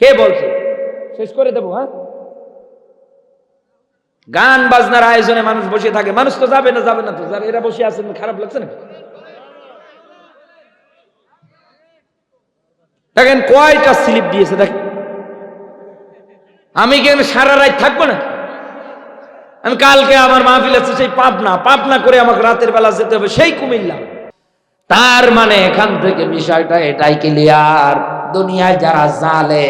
কে বলছে? শেষ করে দেবো হ্যাঁ? গান বাজনার আয়োজনে মানুষ বসে থাকে। মানুষ তো যাবে না যাবে না তো। যারা এরা বসে আছেন, খারাপ লাগছে না? দেখেন কয়টা স্লিপ দিয়েছে, দেখেন। আমি কি এখানে সারা রাত থাকব না আমি কালকে আমার মাহফিল আছে, সেই পাবনা। পাবনা করে আমাকে রাতের বেলা যেতে হবে, সেই কুমিল্লা। তার মানে এখান থেকে বিষয়টা এটাই ক্লিয়ার দুনিয়ায় যারা জালে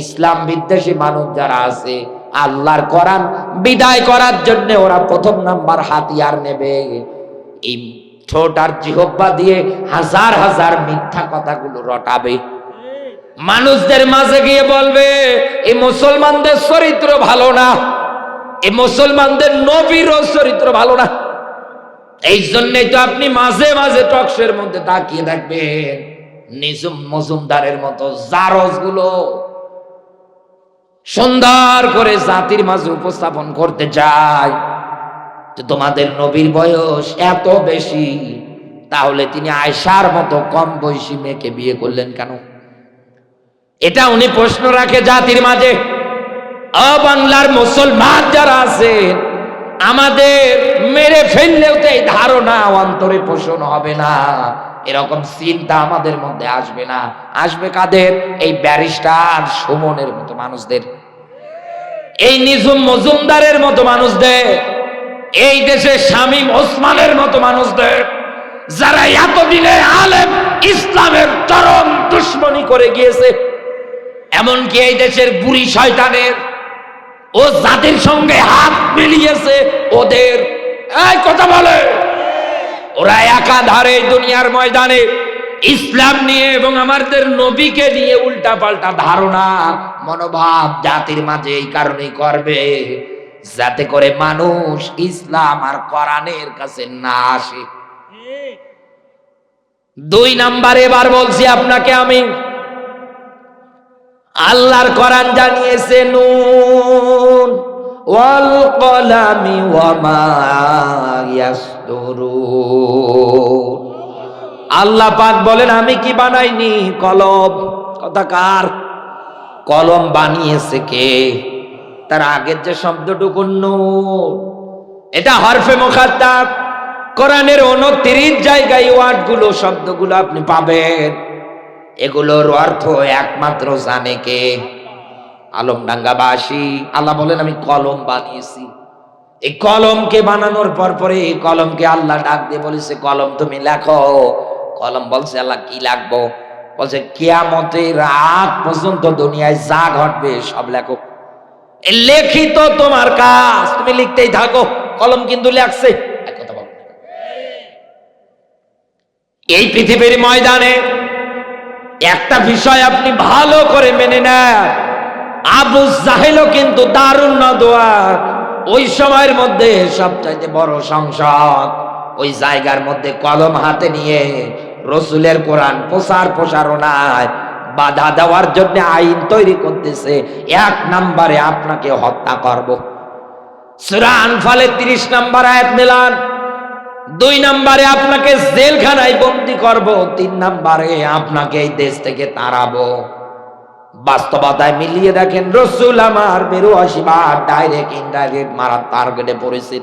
ইসলাম বিদ্বেষী মানুষ যারা আছে, আল্লাহর কোরআন বিদায় করার জন্য ওরা প্রথম নাম্বার হাতিয়ার নেবে। এই ছোট আর জিহব্বা দিয়ে হাজার হাজার মিথ্যা কথাগুলো রটাবে। মানুষদের মাঝে গিয়ে বলবে এই মুসলমানদের চরিত্র ভালো না। এই মুসলমানদের নবীরও চরিত্র ভালো না। এই জন্যই তো আপনি মাঝে মাঝে টকশের মধ্যে তাকিয়ে থাকবেন। নিজুম মজুমদারের মতো জারজগুলো সুন্দর করে জাতির মাঝে উপস্থাপন করতে চায়। তোমাদের নবীর বয়স এত বেশি, তাহলে তিনি আয়সার মতো কম বয়সী মেয়েকে বিয়ে করলেন কেন? এটা উনি প্রশ্ন রাখে জাতির মাঝে। বাংলার মুসলমান যারা আছেন আমাদের মেরে ফেললেও তো এই ধারণা অন্তরে পোষণ হবে না। এরকম চিন্তা আমাদের মধ্যে আসবে না। আসবে কাদের? এই ব্যারিস্টার সুমনের মতো মানুষদের। এই নিজুম মজুমদারের মতো মানুষদের। এই দেশে শামীম ওসমানের মতো মানুষদের। যারা এতদিনে আলেম ইসলামের চরম দুশ্মনী করে গিয়েছে। এমনকি এই দেশের বুড়ি শয়তানের। ও যাদের সঙ্গে হাত মিলিয়েছে ওদের। এই কথা বলে। ওরা একাধারে দুনিয়ার ময়দানে ইসলাম নিয়ে এবং আমাদের নবীকে নিয়ে উল্টা পাল্টা ধারণা, মনোভাব জাতির মাঝে এই কারণেই করবে। যাতে করে মানুষ ইসলাম আর কোরআনের কাছে না আসে। দুই নাম্বার এবার বলছি আপনাকে আমি। আল্লাহর কোরআন জানিয়েছে নুন। ওয়াল কলামি ওয়া মা ইয়াসদুরুন আল্লাহ পাক বলেন, আমি কি বানাইনি? কলম। কথা কার? কলম বানিয়েছে কে? তার আগের যে শব্দটুকু নূর। এটা হরফে মুখাত্তাব। কোরআনের উনত্রিশ জায়গায় ওয়ার্ডগুলো, শব্দগুলো আপনি পাবেন। এগুলোর অর্থ একমাত্র জানে কে? আলমডাঙ্গাবাসী আল্লাহ বলেন আমি কলম বানিয়েছি। এই কলমকে বানানোর পর পরে এই কলমকে আল্লাহ ডাক দিয়ে বলেছে কলম তুমি লেখো। কলম বলছে আল্লাহ কি লাগবো? বলছে কেয়ামতের আগ পর্যন্ত দুনিয়ায় যা ঘটবে সব লেখো। লেখিত তোমার কাজ তুমি লিখতেই থাকো কলম কিন্তু লেখছে। এক কথা বলো। এই পৃথিবীর ময়দানে একটা বিষয় আপনি ভালো করে মেনে নেন। আবু জাহেলও কিন্তু দারুণ নদোয়ার ওই সময়ের মধ্যে সবচাইতে বড় সংসদ। ওই জায়গার মধ্যে কলম হাতে নিয়ে রসুলের কোরআন প্রচার প্রসারণায় বাধা দেওয়ার জন্য আইন তৈরি করতেছে। এক নাম্বারে আপনাকে হত্যা করব। সুরা আনফালে তিরিশ নাম্বার আয়াত মিলান। দুই নাম্বারে আপনাকে জেলখানায় বন্দি করব। তিন নাম্বারে আপনাকে এই দেশ থেকে তাড়াবো। বাস্তবতায় মিলিয়ে দেখেন রসুল আমার বেরো বার ডাইরেক্ট ইনডাইরেক্ট মারার টার্গেটে পড়েছে।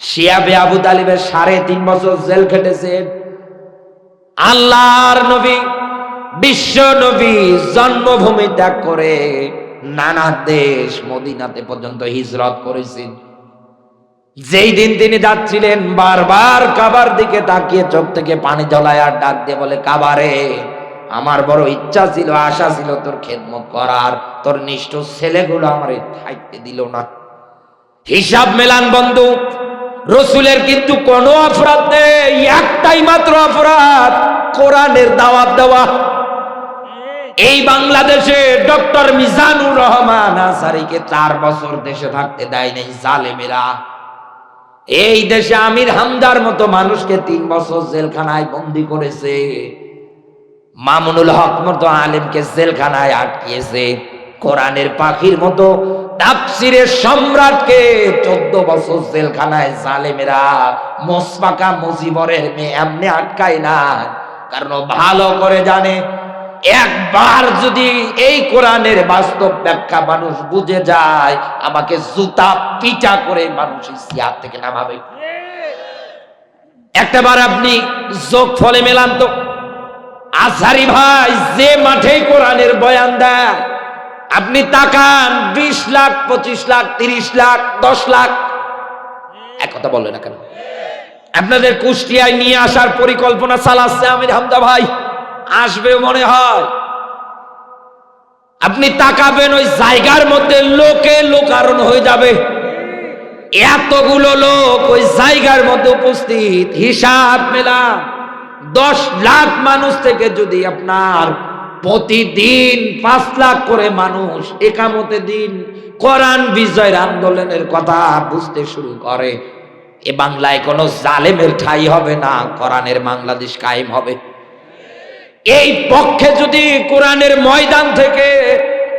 শিয়াবে আবু তালিবের সাড়ে তিন বছর জেল খেটেছেন আল্লাহর নবী, বিশ্ব নবী জন্মভূমি ত্যাগ করে নানা দেশ মদিনাতে পর্যন্ত হিজরত করেছেন। যেই দিন তিনি যাচ্ছিলেন, বারবার কাবার দিকে তাকিয়ে চোখ থেকে পানি জ্বলায় আর ডাক দিয়ে বলে, কাবারে আমার বড় ইচ্ছা ছিল, আশা ছিল তোর খেদমত করার। তোর নিষ্ঠুর ছেলেগুলো আমার থাকতে দিল না। হিসাব মেলান বন্ধু, রসুলের কিন্তু কোনো অপরাধ নেই, একটাই মাত্র অপরাধ, কোরআনের দাওয়াত দেওয়া। এই বাংলাদেশে ডক্টর মিজানুর রহমান আসারিকে চার বছর দেশে থাকতে দেয় নাই জালেমেরা। এই দেশে আমির হামদার মতো মানুষকে তিন বছর জেলখানায় বন্দি করেছে। মামুনুল হক মতো আলেমকে জেলখানায় আটকিয়েছে। কোরআনের পাখির মতো তাপসিরের সম্রাটকে চোদ্দ বছর জেলখানায় জালেমেরা মোসপাকা মুজিবরের মেয়ে এমনি আটকায় না। কারণ ভালো করে জানে, একবার যদি এই কোরআনের বাস্তব ব্যাখ্যা মানুষ বুঝে যায়, আমাকে জুতা পিটা করে মানুষ সিয়ার থেকে নামাবে। একটাবার আপনি যোগ ফলে মেলান তো। আজহারি ভাই, যে মাঠে কোরআনের বয়ান দেয়, আপনি তাকান, বিশ লাখ, পঁচিশ লাখ, তিরিশ লাখ, দশ লাখ। এক কথা বললে না কেন? আপনাদের কুষ্টিয়ায় নিয়ে আসার পরিকল্পনা চালাচ্ছে আমির হামদা ভাই। আসবে মনে হয়। আপনি তাকাবেন, ওই জায়গার মধ্যে লোকে লোকারণ হয়ে যাবে। এতগুলো লোক ওই জায়গার মধ্যে উপস্থিত। হিসাব মেলাম দশ লাখ মানুষ থেকে যদি আপনার প্রতিদিন পাঁচ লাখ করে মানুষ একামতে দিন কোরআন বিজয়ের আন্দোলনের কথা বুঝতে শুরু করে, এ বাংলায় কোনো জালেমের ঠাই হবে না, কোরআনের বাংলাদেশ কায়েম হবে। এই পক্ষে যদি কোরআনের ময়দান থেকে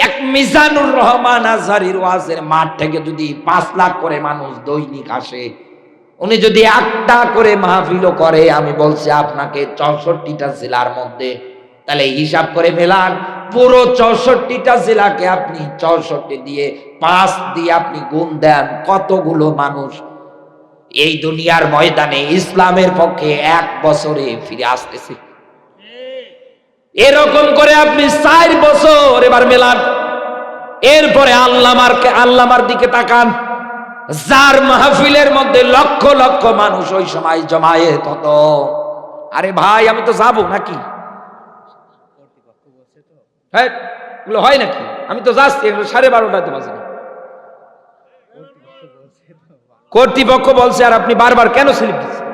এক মিজানুর রহমান আজহারির ওয়াজের মাঠ থেকে যদি পাঁচ লাখ করে মানুষ দৈনিক আসে উনি যদি একটা করে মাহফিলও করে, আমি বলছি আপনাকে চৌষট্টিটা জেলার মধ্যে। তাহলে হিসাব করে ফেলান, পুরো চৌষট্টিটা জেলাকে আপনি চৌষট্টি দিয়ে, পাঁচ দিয়ে আপনি গুণ দেন, কতগুলো মানুষ? এই দুনিয়ার ময়দানে ইসলামের পক্ষে এক বছরে ফিরে আসতেছে। এরকম করে আপনি চার বছর এবার মেলান। এরপরে আল্লামার আল্লামার দিকে তাকান। যার মাহফিলের মধ্যে লক্ষ লক্ষ মানুষ ওই সময় জমায়ে তত আরে ভাই, আমি তো যাব নাকি? হ্যাঁ হয় নাকি? আমি তো যাচ্ছি সাড়ে বারোটাতে বাজে কর্তৃপক্ষ বলছে, আর আপনি বারবার কেন স্লিপ দিচ্ছেন?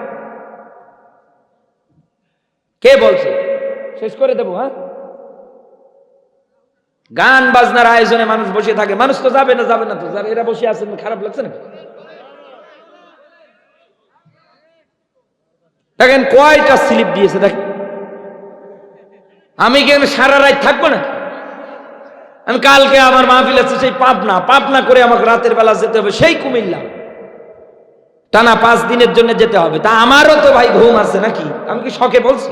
কে বলছে? শেষ করে দেবো হ্যাঁ? গান বাজনার আয়োজনে মানুষ বসে থাকে। মানুষ তো যাবে না যাবে না তো। যারা এরা বসে আছেন, খারাপ লাগছে না? দেখেন কয়টা স্লিপ দিয়েছে, দেখেন। আমি কি সারা রাত থাকব না? আমি কালকে আমার মাহফিল আছে, সেই পাবনা। পাবনা করে আমাকে রাতের বেলা যেতে হবে, সেই কুমিল্লা। টানা পাঁচ দিনের জন্য যেতে হবে। তা আমারও তো ভাই ঘুম আছে নাকি? আমি কি শখে বলছি?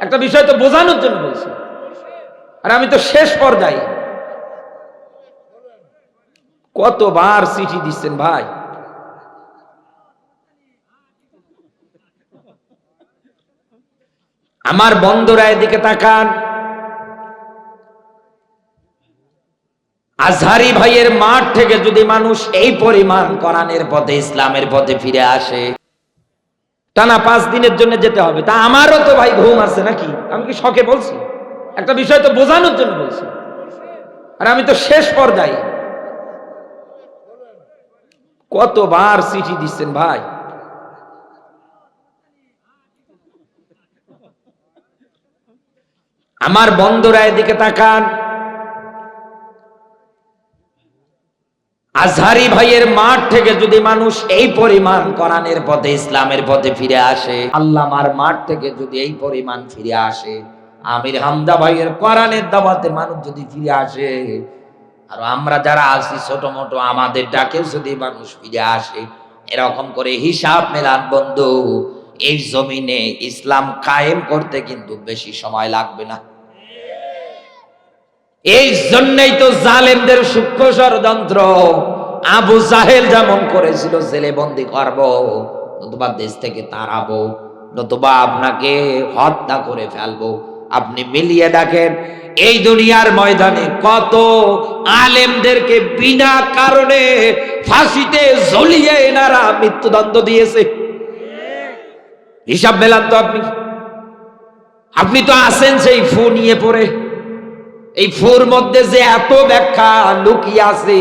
একটা বিষয় তো বোঝানোর জন্য বলছি। আর আমি তো শেষ পর্যায়ে। কতবার চিঠি দিচ্ছেন ভাই? আমার বন্ধুরা এদিকে তাকান। আজহারি ভাইয়ের মাঠ থেকে যদি মানুষ এই পরিমাণ কোরআনের পথে, ইসলামের পথে ফিরে আসে, টানা পাঁচ দিনের জন্য যেতে হবে। তা আমারও তো ভাই ঘুম আছে নাকি? আমি কি শখে বলছি? একটা বিষয় তো বোঝানোর জন্য বলছি। আর আমি তো শেষ পর্যায়ে। কতবার চিঠি দিচ্ছেন ভাই? আমার বন্ধুরা এদিকে তাকান। আজহারি ভাইয়ের মাঠ থেকে যদি মানুষ এই পরিমাণ কোরআনের পথে, ইসলামের পথে ফিরে আসে আল্লামার মাঠ থেকে যদি এই পরিমাণ ফিরে আসে আমির হামদা ভাইয়ের কোরআনের দাবাতে মানুষ যদি ফিরে আসে, আর আমরা যারা আছি ছোট মোটো আমাদের ডাকে যদি মানুষ ফিরে আসে, এরকম করে হিসাব মেলান বন্ধু, এই জমিনে ইসলাম কায়েম করতে কিন্তু বেশি সময় লাগবে না। এই জন্যই তো জালেমদের সূক্ষ্ম ষড়যন্ত্র, আবু জাহেল যেমন করেছিল, জেলে বন্দি করব, নতুবা দেশ থেকে তাড়াবো, নতুবা আপনাকে হত্যা করে ফেলব। আপনি মিলিয়ে দেখেন, এই দুনিয়ার ময়দানে কত আলেমদেরকে বিনা কারণে ফাঁসিতে ঝলিয়ে এনারা মৃত্যুদণ্ড দিয়েছে। হিসাব মেলান তো আপনি। আপনি তো আছেন সেই ফু নিয়ে পড়ে। এই ফুর মধ্যে যে এত ব্যাখ্যা লুকিয়ে আছে,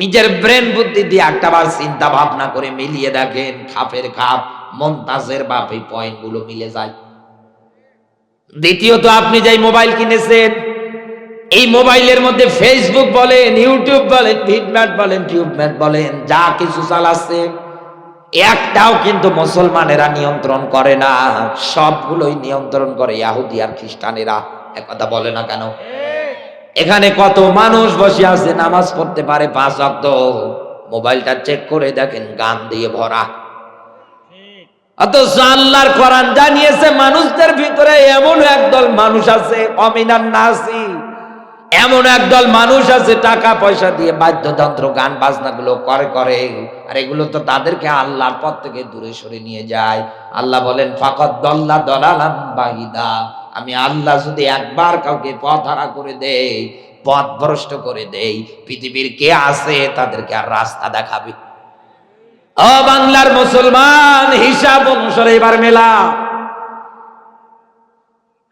নিজের ব্রেন বুদ্ধি দিয়ে একটা বার চিন্তা ভাবনা করে মিলিয়ে দেখেন, খাপের খাপ মন্তাজের বাপ এই পয়েন্টগুলো মিলে যায়। দ্বিতীয়ত আপনি যেই মোবাইল কিনেছেন, এই মোবাইলের মধ্যে ফেসবুক বলেন ইউটিউব বলেন ভিডম্যাট বলেন টিউবম্যাট বলেন, যা কিছু চালাচ্ছে, একটাও কিন্তু মুসলমানেরা নিয়ন্ত্রণ করে না। সবগুলোই নিয়ন্ত্রণ করে ইয়াহুদি আর খ্রিস্টানেরা। একথা বলে না কেন? এখানে কত মানুষ বসে আছে, নামাজ পড়তে পারে পাঁচ অক্ত। মোবাইলটা চেক করে দেখেন, গান দিয়ে ভরা। অথচ আল্লাহর কোরআন জানিয়েছে, মানুষদের ভিতরে এমন একদল মানুষ আছে অমিনান নাসি। এমন একদল মানুষ আছে, টাকা পয়সা দিয়ে বাদ্যযন্ত্র, গান বাজনাগুলো করে করে। আর এগুলো তো তাদেরকে আল্লাহর পথ থেকে দূরে সরে নিয়ে যায়। আল্লাহ বলেন ফাকত দল্লা দলালাম বাহিদা আমি আল্লাহ যদি একবার কাউকে পথ হারা করে দেই, পথ ভ্রষ্ট করে দেই, পৃথিবীর কে আছে তাদেরকে আর রাস্তা দেখাবে? ও বাংলার মুসলমান, হিসাব অনুসারে এবার মেলা।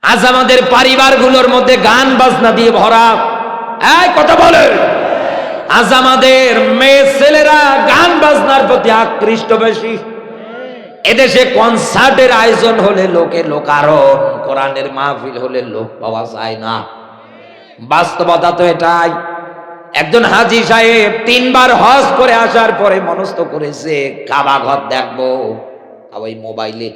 আজ আমাদের পরিবারগুলোর মধ্যে গান বাজনা দিয়ে ভরা। এই, কথা বলে। আজ আমাদের মেয়ে ছেলেরা গান বাজনার প্রতি আকৃষ্ট বেশি। এদেশে কনসার্টের আয়োজন হলে লোকে লোকারণ, কোরআনের মাহফিল হলে লোক পাওয়া যায় না। বাস্তবতা তো এটাই। একজন হাজি সাহেব তিনবার হজ করে আসার পরে মনস্থ করেছে, কাবা ঘর দেখব। ওই মোবাইলে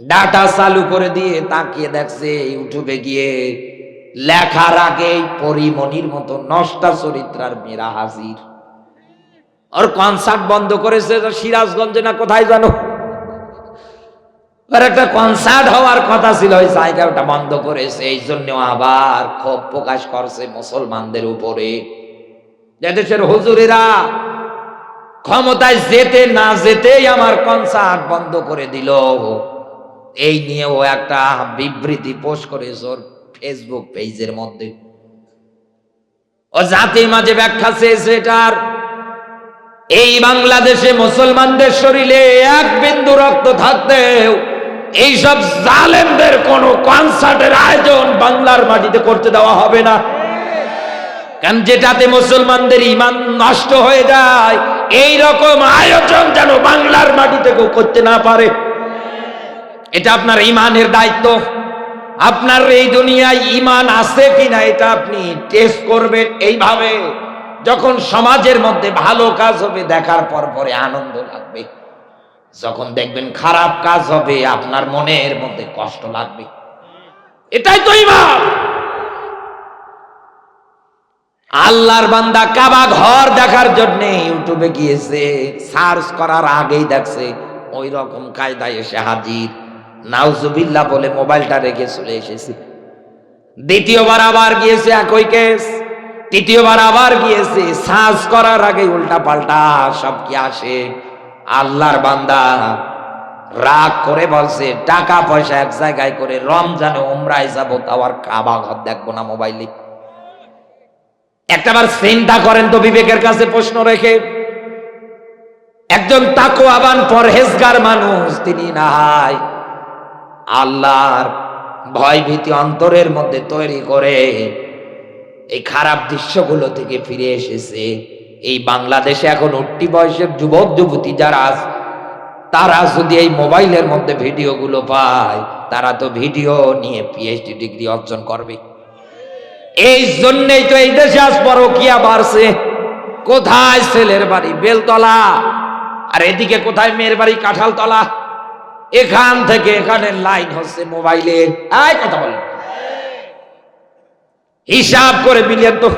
ডাটা চালু করে দিয়ে তাকিয়ে দেখছে ইউটিউবে গিয়ে লেখার আগে পরিমণির মতো নষ্টা চরিত্রার মেয়েরা হাজির। ওর কনসার্ট বন্ধ করেছে, সিরাজগঞ্জে না কোথায় জানো? ওর একটা কনসার্ট হওয়ার কথা ছিল, ওই জায়গা ওটা বন্ধ করেছে, এই জন্য আবার ক্ষোভ প্রকাশ করছে মুসলমানদের উপরে। দেশের হুজুরেরা ক্ষমতায় যেতে না যেতেই আমার কনসার্ট বন্ধ করে দিল। এই নিয়ে ও একটা বিবৃতি পোস্ট করেছে ওর ফেসবুক পেজের মধ্যে। ও জাতির মাঝে ব্যাখ্যা চেয়েছে এটার, এই বাংলাদেশে মুসলমানদের শরীরে এক বিন্দু রক্ত থাকতেও এইসব জালেমদের কোন কনসার্টের আয়োজন বাংলার মাটিতে করতে দেওয়া হবে না। কারণ যেটাতে মুসলমানদের ইমান নষ্ট হয়ে যায় এই রকম আয়োজন যেন বাংলার মাটিতে কেউ করতে না পারে। এটা আপনার ইমানের দায়িত্ব। আপনার এই দুনিয়ায় ইমান আছে কিনা এটা আপনি টেস্ট করবেন এইভাবে। যখন সমাজের মধ্যে ভালো কাজ হবে, দেখার পর পরে আনন্দ লাগবে। যখন দেখবেন খারাপ কাজ হবে, আপনার মনের মধ্যে কষ্ট লাগবে। এটাই তো আল্লাহর বান্দা কাবা ঘর দেখার জন্য ইউটিউবে গিয়েছে, সার্চ করার আগেই দেখছে ওই রকম কায়দায় এসে হাজির। নাউজুবিল্লাহ বলে মোবাইলটা রেখে চলে এসেছে। দ্বিতীয়বার আবার গিয়েছে একই কেস। তৃতীয়বার আবার গিয়েছে, সার্চ করার আগে উল্টা পাল্টা সব কি আসে। আল্লাহর বান্দা রাগ করে বলছে, টাকা পয়সা এক জায়গায় করে রমজানে ওমরায় যাব, তাও আর কাবা ঘর দেখব না মোবাইলে। একটাবার চিন্তা করেন তো বিবেকের কাছে প্রশ্ন রেখে। একজন তাকোয়াবান পরহেজগার মানুষ, তিনি নাই। আল্লাহর ভয় ভীতি অন্তরের মধ্যে তৈরি করে এই খারাপ দৃশ্যগুলো থেকে ফিরে এসেছে। এই বাংলাদেশে এখন উঠতি বয়সের যুবক যুবতী যারা তারা যদি এই মোবাইলের মধ্যে ভিডিওগুলো পায়, তারা তো ভিডিও নিয়ে পিএইচডি ডিগ্রি অর্জন করবে। এই জন্যই তো এই দেশে আজ পরকিয়া বাড়ছে। কোথায় ছেলের বাড়ি? বেলতলা। আর এদিকে কোথায় মেয়ের বাড়ি? কাঁঠালতলা। এখান থেকে এখানে লাইন হচ্ছে মোবাইলের। আয় কথা বলেন। হিসাব করে মিলিয়ে তো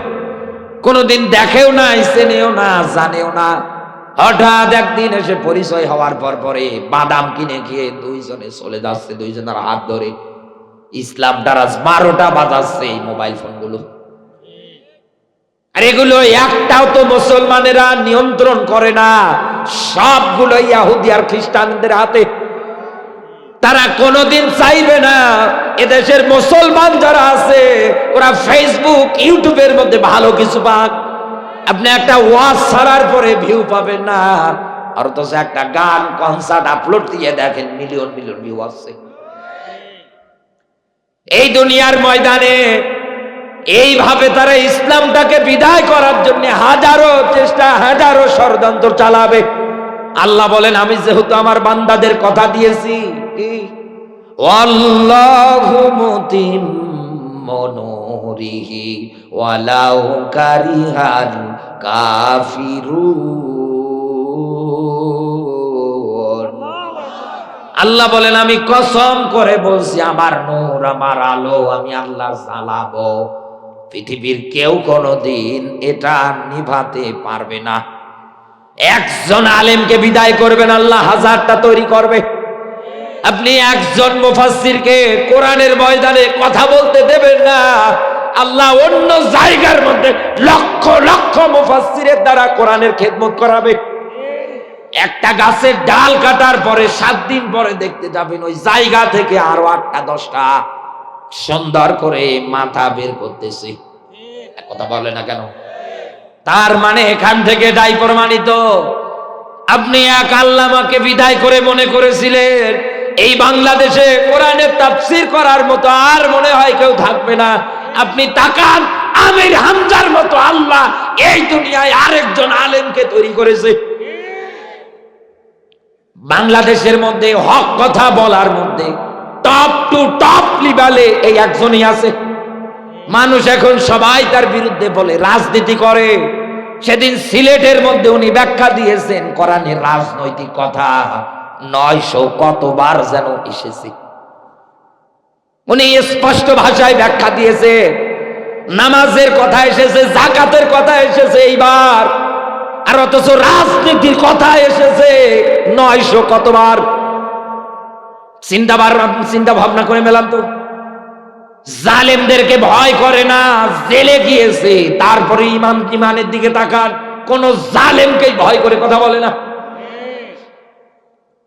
কোনোদিন দেখেও না, চেনেও না, জানেও না। হঠাৎ একদিন এসে পরিচয় হওয়ার পর পরে বাদাম কিনে খেয়ে দুইজনে চলে যাচ্ছে, দুইজনের হাত ধরে। ইসলাম ডারাজ বারোটা বাজাচ্ছে এই মোবাইল ফোনগুলো। আর এগুলো একটাও তো মুসলমানেরা নিয়ন্ত্রণ করে না। সবগুলো ইয়াহুদি আর খ্রিস্টানদের হাতে তারা কোনোদিন চাইবে না। এদেশের মুসলমান যারা আছে, ওরা ফেসবুক ইউটিউবের মধ্যে ভালো কিছু পাক। আপনি একটা ওয়াজ ছাড়ার পরে ভিউ পাবেন না। আর তো একটা গান কনসার্ট আপলোড দিয়ে দেখেন মিলিয়ন মিলিয়ন ভিউ আসছে। এই দুনিয়ার ময়দানে এইভাবে তারা ইসলামটাকে বিদায় করার জন্য হাজারো চেষ্টা, হাজারো ষড়যন্ত্র চালাবে। আল্লাহ বলেন, আমি যেহেতু আমার বান্দাদের কথা দিয়েছি, কি? অল্লাহু মনোরিহি ওয়ালাউ কারিহাল কাফিরুন। আল্লাহ বলেন, আমি কসম করে বলছি, আমার নূর, আমার আলো, আমি আল্লাহ জ্বালাবো। পৃথিবীর কেউ কোনোদিন এটা নিভাতে পারবে না। একজন আলেমকে বিদায় করবেন, আল্লাহ হাজারটা তৈরি করবে। আপনি একজন মুফাসসিরকে কোরআনের ময়দানে কথা বলতে দেবেন না। আল্লাহ অন্য জায়গার মধ্যে লক্ষ লক্ষ মুফাসসিরের দ্বারা কোরআনের খেদমত করাবে। একটা গাছের ডাল কাটার পরে সাত দিন পরে দেখতে যাবেন, ওই জায়গা থেকে আরও আটটা, দশটা সুন্দর করে মাথা বের করতেছে। কথা বলে না কেন? তার মানে এখান থেকে দায় প্রমাণিত। আপনি এক আল্লামাকে বিদায় করে মনে করেছিলেন, এই বাংলাদেশে কোরআনের তাফসির করার মতো আর মনে হয় কেউ থাকবে না। আপনি তাকান, আমির হামজার মতো আল্লাহ এই দুনিয়ায় আরেকজন আলেমকে তৈরি করেছে। বাংলাদেশের মধ্যে হক কথা বলার মধ্যে টপ টু টপ লিবালে এই একজনই আছে। মানুষ এখন সবাই তার বিরুদ্ধে বলে, রাজনীতি করে। সেদিন সিলেটের মধ্যে উনি ব্যাখ্যা দিয়েছেন কোরআনের রাজনৈতিক কথা নয়শো কতবার যেন এসেছে। উনি স্পষ্ট ভাষায় ব্যাখ্যা দিয়েছে, নামাজের কথা এসেছে, জাকাতের কথা এসেছে এইবার, আর অথচ রাজনীতির কথা এসেছে নয়শো কতবার। চিন্তা চিন্তা ভাবনা করে মেলাম তো। জালেমদেরকে ভয় করে না, জেলে গিয়েছে। তারপরে ইমাম ইমানের দিকে তাকান? কোন জালেমকে ভয় করে কথা বলে না।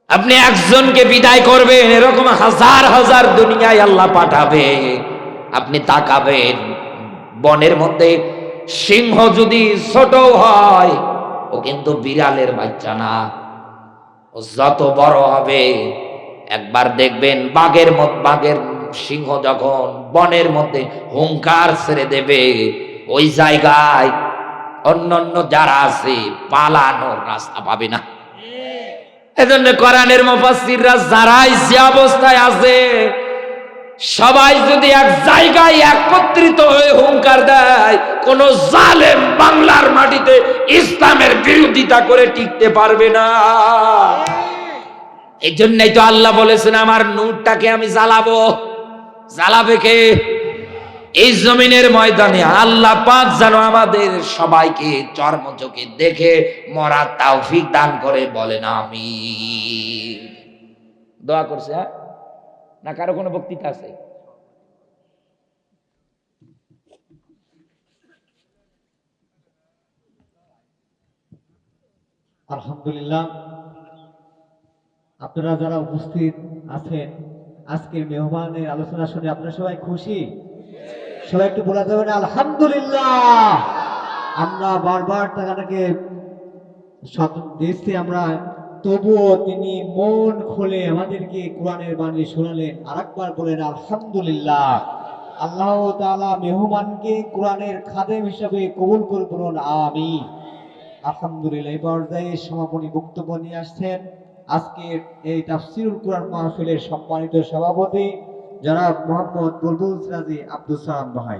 আপনি একজনকে বিদায় করবেন, এরকম হাজার হাজার দুনিয়ায় আল্লাহ পাঠাবে। আপনি তাকাবেন, বনের মধ্যে সিংহ যদি ছোট হয়, ও কিন্তু বিড়ালের বাচ্চা না। ও যত বড় হবে, একবার দেখবেন বাঘের মত, বাঘের সিংহ যখন বনের মধ্যে হুঙ্কার ছেড়ে দেবে ওই জায়গায় অন্যান্য যারা আছে পালানোর রাস্তা পাবে না। এজন্য কোরআনের মুফাসসিররা যারাই যে অবস্থায় আছে সবাই যদি এক জায়গায় একত্রিত হয়ে হুঙ্কার দেয় কোন জালেম বাংলার মাটিতে ইসলামের বিরোধিতা করে টিকতে পারবে না। এই জন্যই তো আল্লাহ বলেছেন আমার নূরটাকে আমি জ্বালাবো। জ্বালাবে কে? এই জমিনের ময়দানে আল্লাহ পাক যেন আমাদের সবাইকে চর্মচোখে দেখে মরা তাওফিক দান করে বলেন আমি দোয়া করছে হ্যাঁ? না, কারও কোনো বক্তৃতা আছে? আলহামদুলিল্লাহ। আপনারা যারা উপস্থিত আছেন আজকের মেহমানের আলোচনা শুনে আপনারা সবাই খুশি? সবাই একটু বলা যাবে না, আলহামদুলিল্লাহ। আমরা বারবার টাকাটাকে দিচ্ছি আমরা, তবুও তিনি মন খুলে আমাদেরকে কোরআনের বাণী শোনালেন, আরেকবার বলেন, আলহামদুলিল্লাহ। আল্লাহ তাআলা মেহমানকে কোরআনের খাদেম হিসাবে কবুল করে বলুন আমি আলহামদুলিল্লাহ, এই পর্যায়ে সমাপনী বক্তব্য নিয়ে আসছেন আজকের এই তাফসিরুল কোরআন মাহফিলের সম্মানিত সভাপতি জনাব মোহাম্মদ বুলবুল সিরাজি আব্দুল সালাম ভাই।